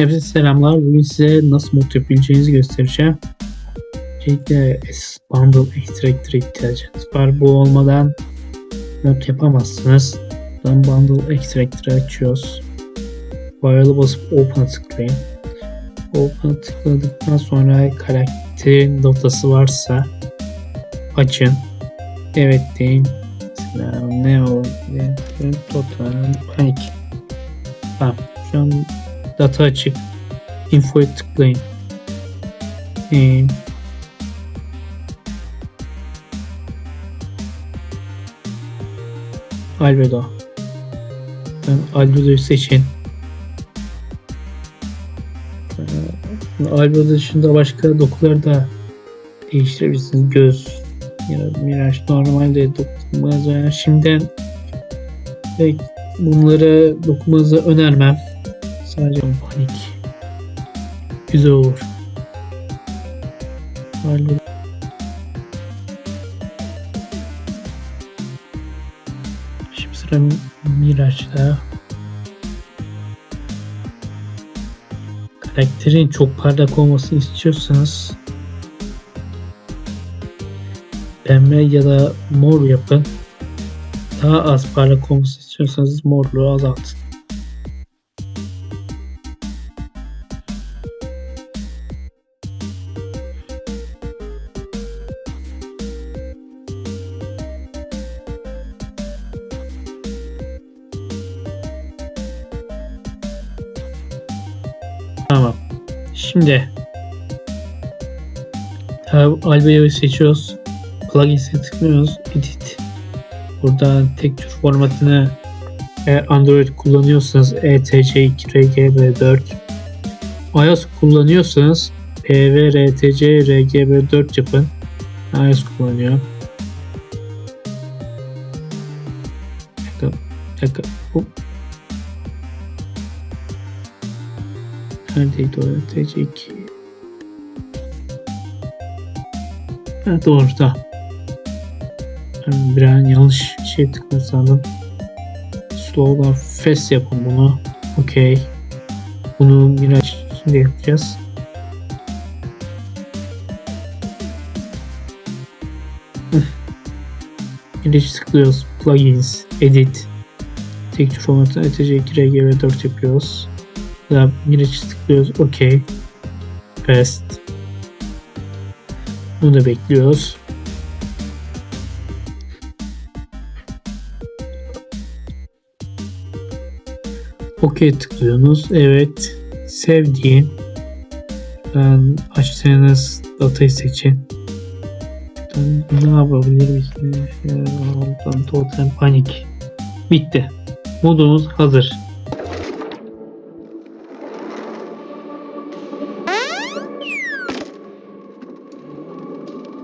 Hepinize selamlar. Bugün size nasıl mod yapabileceğinizi göstereceğim. Öncelikle Bundle Extractor'a ihtiyacınız var. Bu olmadan mod yapamazsınız. Ben Bundle Extractor'ı açıyoruz. File'a basıp Open'a tıklayın. Open'a tıkladıktan sonra karakterin datası varsa açın. Evet deyin. Mesela ne o? Total Panik. Tamam. Şu an data açık. Info'ya tıklayın. Ee, Albedo. Ben Albedo'yu seçin. Ee, Albedo dışında başka dokuları da değiştirebilirsiniz. Göz ya da Miraç normalde dokunmaz. Yani şimdiden bunlara dokunmanızı önermem. Sadece panik. Güzel olur. Albedo. Şimdi sıra Miraç'ta. Karakterin çok parlak olmasını istiyorsanız pembe ya da mor yapın. Daha az parlak olmasını istiyorsanız morluğu azaltın. Şimdi Albeo'yu seçiyoruz. Plugins'e tıklıyoruz. Edit. Buradan tek tür formatını eğer Android kullanıyorsanız E ETC2 RGB4 iOS kullanıyorsanız PVRTC RGB4 yapın. iOS kullanıyor. Bir dakika. Bir dakika. Hop. Neredeydi o TC2? Ha, doğru da. Ben bir an yanlış şey tıkladım sandım. Slow'dan fast yapın bunu. Okey. Bunu Miraç şimdi yapacağız. Miraç tıklıyoruz. Plugins, Edit. Tek formatı ETC2 RGB4 yapıyoruz. Daha Miraç'ı tıklıyoruz. Okey. Fast. Bunu da bekliyoruz. Okey tıklıyorsunuz. Evet. Sevdiğin. Ben açtığınız datayı seçin. Ne yapabilirim ki? Altan totem panik. Bitti. Modumuz hazır.